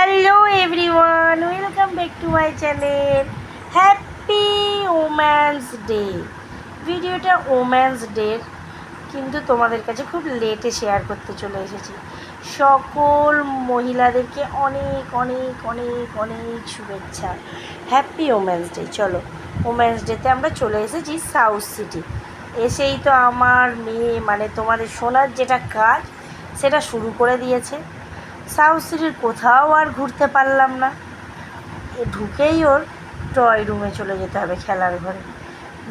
Hello everyone welcome back to my channel happy women's day ভিডিওটা woman's ডের কিন্তু তোমাদের কাছে খুব লেটে শেয়ার করতে চলে এসেছি। সকল মহিলাদেরকে অনেক অনেক অনেক অনেক শুভেচ্ছা। হ্যাপি ওম্যান্স ডে চলো ওম্যান্স ডেতে আমরা চলে এসেছি সাউথ সিটি এসেই তো আমার মেয়ে মানে তোমাদের শোনার যেটা কাজ, সেটা শুরু করে দিয়েছে। সাউথ সিটির কোথাও আর ঘুরতে পারলাম না। ঢুকেই ওর টয় রুমে চলে যেতে হবে খেলার ঘরে।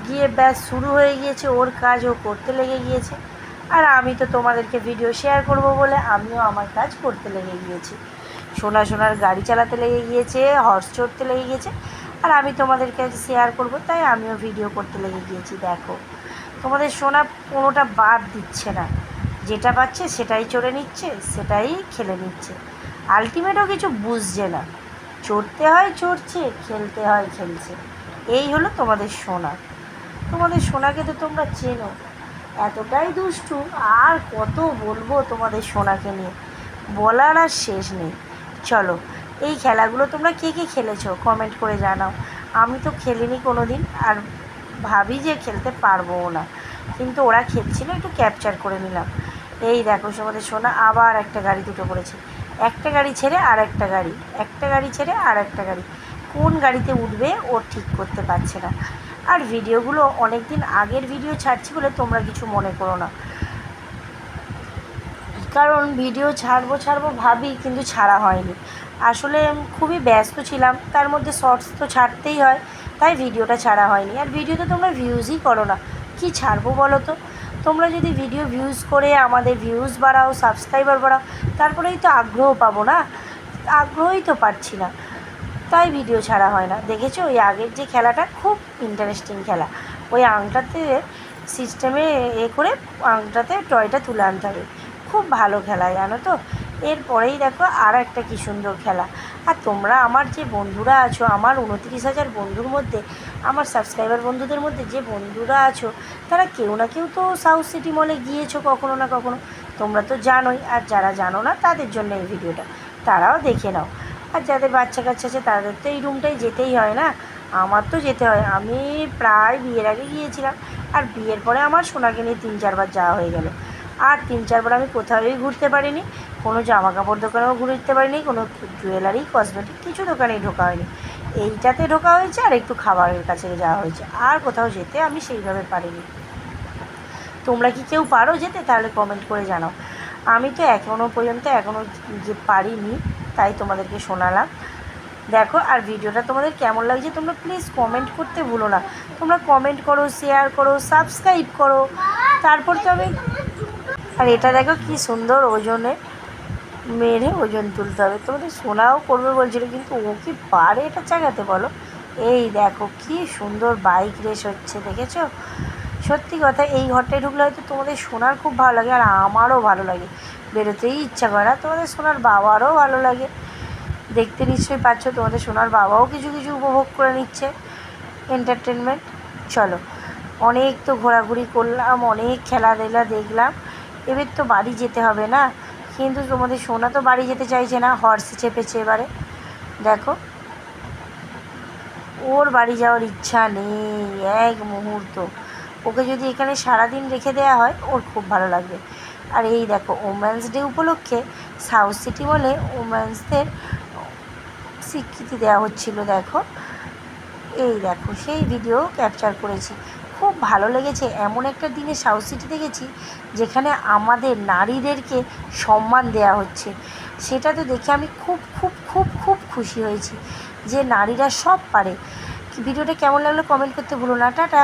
গিয়ে ব্যাস শুরু হয়ে গিয়েছে, ওর কাজ ও করতে লেগে গিয়েছে। আর আমি তো তোমাদেরকে ভিডিও শেয়ার করব বলে আমিও আমার কাজ করতে লেগে গিয়েছি। সোনা সোনার গাড়ি চালাতে লেগে গিয়েছে হর্স চড়তে লেগে গিয়েছে, আর আমি তোমাদের কাছে শেয়ার করব, তাই আমিও ভিডিও করতে লেগে গিয়েছি, দেখো। তোমাদের সোনা কোনোটা বাদ দিচ্ছে না। যেটা পাচ্ছে সেটাই চড়ে নিচ্ছে, সেটাই খেলে নিচ্ছে। আলটিমেটও কিছু বুঝছে না। চড়তে হয়, চড়ছে, খেলতে হয়, খেলছে। এই হলো তোমাদের সোনা। তোমাদের সোনাকে তো তোমরা চেনো। এতটাই দুষ্টু, আর কত বলব তোমাদের সোনাকে নিয়ে? বলার আর শেষ নেই। চলো, এই খেলাগুলো তোমরা কে কে খেলেছো? কমেন্ট করে জানাও। আমি তো খেলিনি কোনো দিন আর ভাবি যে খেলতে পারব না। কিন্তু ওরা খেলছিল, একটু ক্যাপচার করে নিলাম। এই দেখো তোমাদের সোনা, আবার একটা গাড়ি দুটো পড়েছে একটা গাড়ি ছেড়ে আর একটা গাড়ি একটা গাড়ি ছেড়ে আর একটা গাড়ি। কোন গাড়িতে উঠবে, ও ঠিক করতে পারছে না। আর ভিডিওগুলো অনেক দিন আগের ভিডিও ছাড়ছি বলে তোমরা কিছু মনে করো না। কারণ ভিডিও ছাড়বো ছাড়বো ভাবি, কিন্তু ছাড়া হয়নি। আসলে খুবই ব্যস্ত ছিলাম, তার মধ্যে শর্টস তো ছাড়তেই হয়, তাই ভিডিওটা ছাড়া হয়নি। আর ভিডিওতে তোমরা ভিউজই করো না। কী ছাড়বো বলো তো? তোমরা যদি ভিডিও ভিউজ করে আমাদের ভিউজ বাড়াও সাবস্ক্রাইবার বাড়াও, তারপরেই তো আগ্রহ পাবো না? আগ্রহই তো পাচ্ছি না। তাই ভিডিও ছাড়া হয় না। দেখেছ? ওই আগের যে খেলাটা খুব ইন্টারেস্টিং খেলা। ওই আংটাতে সিস্টেমে এ করে আংটাতে টয়টা তুলে আনতে হবে। খুব ভালো খেলা, জানো তো? এরপরেই দেখো আর একটা কী সুন্দর খেলা। আর তোমরা আমার যে বন্ধুরা আছো, আমার উনত্রিশ হাজার বন্ধুর মধ্যে, আমার সাবস্ক্রাইবার বন্ধুদের মধ্যে যে বন্ধুরা আছো, তারা কেউ না কেউ তো সাউথ সিটি মলে গিয়েছো কখনো না কখনো। তোমরা তো জানোই, আর যারা জানো না, তাদের জন্য এই ভিডিওটা। তারাও দেখে নাও। আর যাদের বাচ্চা কাচ্চা আছে, তাদের তো এই রুমটাই যেতেই হয় না? আমার তো যেতে হয়। আমি প্রায় বিয়ের আগে গিয়েছিলাম, আর বিয়ের পরে আমার সোনাকে নিয়ে তিন চারবার যাওয়া হয়ে গেল। আর তিন চারবার আমি কোথাওই ঘুরতে পারিনি। কোনো জামা কাপড় দোকানেও ঘুরতে পারিনি, কোনো জুয়েলারি কসমেটিক কিছু দোকানেই ঢোকা হয়নি। এইটাতে ঢোকা হয়েছে আর একটু খাবারের কাছে যাওয়া হয়েছে। আর কোথাও যেতে আমি সেইভাবে পারিনি। তোমরা কি কেউ পারো যেতে? তাহলে কমেন্ট করে জানাও। আমি তো এখনও পর্যন্ত এখনও যে পারিনি, তাই তোমাদেরকে শোনালাম। দেখো, আর ভিডিওটা তোমাদের কেমন লাগছে তোমরা প্লিজ কমেন্ট করতে ভুলো না। তোমরা কমেন্ট করো শেয়ার করো সাবস্ক্রাইব করো। তারপর তো আমি আর এটা দেখো কি সুন্দর ওজনে। মেরে ওজন তুলতে হবে। তোমাদের সোনাও করবে বলছিল, কিন্তু ও কি পারে এটা চাগাতে বলো? এই দেখো কি সুন্দর বাইক রেস হচ্ছে, দেখেছ? সত্যি কথা, এই ঘরটায় ঢুকলে হয়তো তোমাদের সোনার খুব ভালো লাগে আর আমারও ভালো লাগে। বেরোতেই ইচ্ছা করে না, তোমাদের সোনার বাবারও ভালো লাগে। দেখতে নিশ্চয়ই পাচ্ছ, তোমাদের সোনার বাবাও কিছু কিছু উপভোগ করে নিচ্ছে। এন্টারটেনমেন্ট চলো। অনেক তো ঘোরাঘুরি করলাম, অনেক খেলাধুলা দেখলাম। এবার তো বাড়ি যেতে হবে না? কিন্তু তোমাদের সোনা তো বাড়ি যেতে চাইছে না হর্সে চেপেছে এবারে। দেখো, ওর বাড়ি যাওয়ার ইচ্ছা নেই এক মুহূর্ত। ওকে যদি এখানে সারাদিন রেখে দেওয়া হয়, ওর খুব ভালো লাগবে। আর এই দেখো ওমেন্স ডে উপলক্ষে সাউথ সিটি বলে ওমেন্সদের স্বীকৃতি দেওয়া হচ্ছিল, দেখো। এই দেখো, সেই ভিডিও ক্যাপচার করেছি। খুব ভালো লেগেছে। এমন একটা দিনে সাউথ সিটিতে গেছি যেখানে আমাদের নারীদেরকে সম্মান দেয়া হচ্ছে। সেটা তো দেখে আমি খুব খুব খুব খুব খুশি হয়েছি যে নারীরা সব পারে। ভিডিওটা কেমন লাগল কমেন্ট করতে ভুলো না। টাটা।